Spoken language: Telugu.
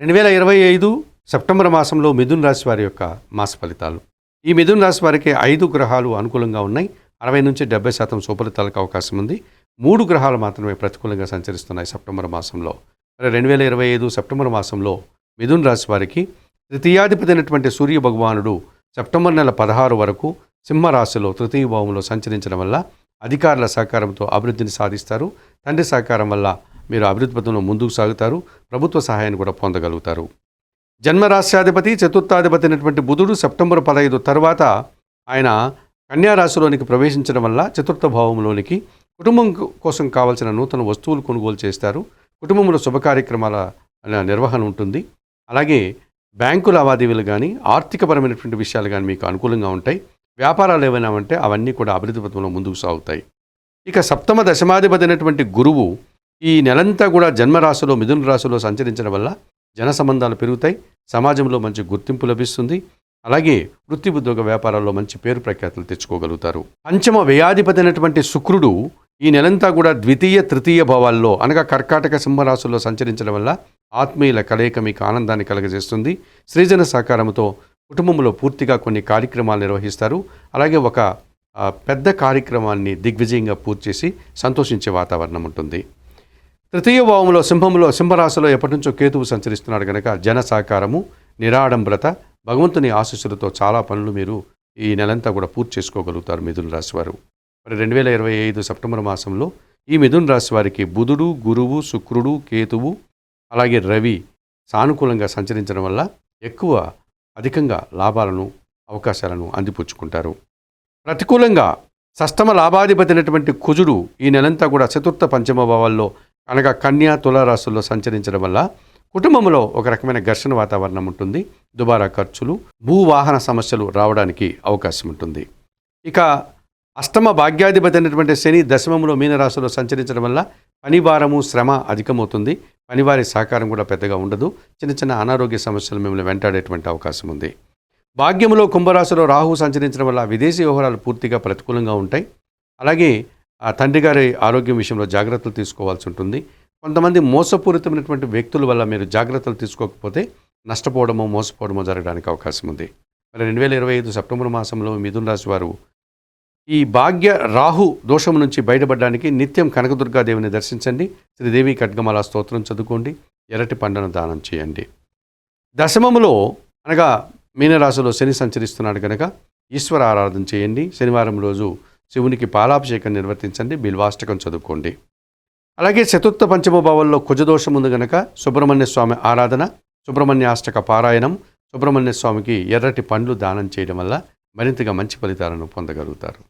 రెండు వేల ఇరవై ఐదు సెప్టెంబర్ మాసంలో మిథున్ రాశి వారి యొక్క మాస ఫలితాలు. ఈ మిథున్ రాశి వారికి ఐదు గ్రహాలు అనుకూలంగా ఉన్నాయి. అరవై నుంచి డెబ్బై శాతం సుఫలితాలకు అవకాశం ఉంది. మూడు గ్రహాలు మాత్రమే ప్రతికూలంగా సంచరిస్తున్నాయి సెప్టెంబర్ మాసంలో. మరి రెండు వేల ఇరవై ఐదు సెప్టెంబర్ మాసంలో మిథున్ రాశి వారికి తృతీయాధిపతి అయినటువంటి సూర్య భగవానుడు సెప్టెంబర్ నెల పదహారు వరకు సింహరాశిలో తృతీయ భావంలో సంచరించడం వల్ల అధికారుల సహకారంతో అభివృద్ధిని సాధిస్తారు. తండ్రి సహకారం వల్ల మీరు అభివృద్ధి పథంలో ముందుకు సాగుతారు ప్రభుత్వ సహాయాన్ని కూడా పొందగలుగుతారు. జన్మరాశ్యాధిపతి చతుర్థాధిపతి అయినటువంటి బుధుడు సెప్టెంబర్ పదహైదు తర్వాత ఆయన కన్యారాశిలోనికి ప్రవేశించడం వల్ల చతుర్థ భావంలోనికి కుటుంబం కోసం కావాల్సిన నూతన వస్తువులు కొనుగోలు చేస్తారు. కుటుంబంలో శుభ కార్యక్రమాల నిర్వహణ ఉంటుంది. అలాగే బ్యాంకు లావాదేవీలు కానీ ఆర్థికపరమైనటువంటి విషయాలు కానీ మీకు అనుకూలంగా ఉంటాయి. వ్యాపారాలు ఏమైనా ఉంటే అవన్నీ కూడా అభివృద్ధి పథంలో ముందుకు సాగుతాయి. ఇక సప్తమ దశమాధిపతి అయినటువంటి గురువు ఈ నెలంతా కూడా జన్మరాశిలో మిథున రాశిలో సంచరించడం వల్ల జన సంబంధాలు పెరుగుతాయి. సమాజంలో మంచి గుర్తింపు లభిస్తుంది. అలాగే వృత్తి ఉద్యోగ వ్యాపారాల్లో మంచి పేరు ప్రఖ్యాతులు తెచ్చుకోగలుగుతారు. పంచమ వ్యయాధిపతి అయినటువంటి శుక్రుడు ఈ నెలంతా కూడా ద్వితీయ తృతీయ భావాల్లో అనగా కర్కాటక సింహరాశుల్లో సంచరించడం వల్ల ఆత్మీయుల కలయిక మీకు ఆనందాన్ని కలగజేస్తుంది. సృజన సహకారంతో కుటుంబంలో పూర్తిగా కొన్ని కార్యక్రమాలు నిర్వహిస్తారు. అలాగే ఒక పెద్ద కార్యక్రమాన్ని దిగ్విజయంగా పూర్తి చేసి సంతోషించే వాతావరణం ఉంటుంది. తృతీయ భావంలో సింహంలో సింహరాశిలో ఎప్పటి నుంచో కేతువు సంచరిస్తున్నాడు కనుక జన సహకారము నిరాడంబరత భగవంతుని ఆశీస్సులతో చాలా పనులు మీరు ఈ నెలంతా కూడా పూర్తి చేసుకోగలుగుతారు మిథున రాశి వారు. మరి రెండు వేల ఇరవై ఐదు సెప్టెంబర్ మాసంలో ఈ మిథున రాశి వారికి బుధుడు గురువు శుక్రుడు కేతువు అలాగే రవి సానుకూలంగా సంచరించడం వల్ల ఎక్కువ అధికంగా లాభాలను అవకాశాలను అందిపుచ్చుకుంటారు. ప్రతికూలంగా సష్టమ లాభాధిపతి అయినటువంటి కుజుడు ఈ నెలంతా కూడా చతుర్థ పంచమ భావాల్లో అనగా కన్యా తులారాశుల్లో సంచరించడం వల్ల కుటుంబంలో ఒక రకమైన ఘర్షణ వాతావరణం ఉంటుంది. దుబారా ఖర్చులు భూవాహన సమస్యలు రావడానికి అవకాశం ఉంటుంది. ఇక అష్టమ భాగ్యాధిపతి అయినటువంటి శని దశమంలో మీనరాశిలో సంచరించడం వల్ల పనిభారము శ్రమ అధికమవుతుంది. పనివారి సహకారం కూడా పెద్దగా ఉండదు. చిన్న చిన్న అనారోగ్య సమస్యలు మిమ్మల్ని వెంటాడేటువంటి అవకాశం ఉంది. భాగ్యములో కుంభరాశిలో రాహు సంచరించడం వల్ల విదేశీ వ్యవహారాలు పూర్తిగా ప్రతికూలంగా ఉంటాయి. అలాగే ఆ తండ్రి గారి ఆరోగ్యం విషయంలో జాగ్రత్తలు తీసుకోవాల్సి ఉంటుంది. కొంతమంది మోసపూరితమైనటువంటి వ్యక్తుల వల్ల మీరు జాగ్రత్తలు తీసుకోకపోతే నష్టపోవడమో మోసపోవడమో జరగడానికి అవకాశం ఉంది. మరి రెండు వేల ఇరవై ఐదు సెప్టెంబర్ మాసంలో మిథున్ రాశి వారు ఈ భాగ్య రాహు దోషం నుంచి బయటపడడానికి నిత్యం కనకదుర్గాదేవిని దర్శించండి. శ్రీదేవి ఖడ్గమాల స్తోత్రం చదువుకోండి. ఎరటి పండును దానం చేయండి. దశమములో అనగా మీనరాశిలో శని సంచరిస్తున్నాడు కనుక ఈశ్వర ఆరాధన చేయండి. శనివారం రోజు శివునికి పాలాభిషేకం నిర్వర్తించండి బిల్వాష్టకం చదువుకోండి. అలాగే చతుర్థ పంచమ భావంలో కుజదోషం ఉంది గనక సుబ్రహ్మణ్య స్వామి ఆరాధన సుబ్రహ్మణ్యాష్టక పారాయణం సుబ్రహ్మణ్య స్వామికి ఎర్రటి పండ్లు దానం చేయడం వల్ల మరింతగా మంచి ఫలితాలను పొందగలుగుతారు.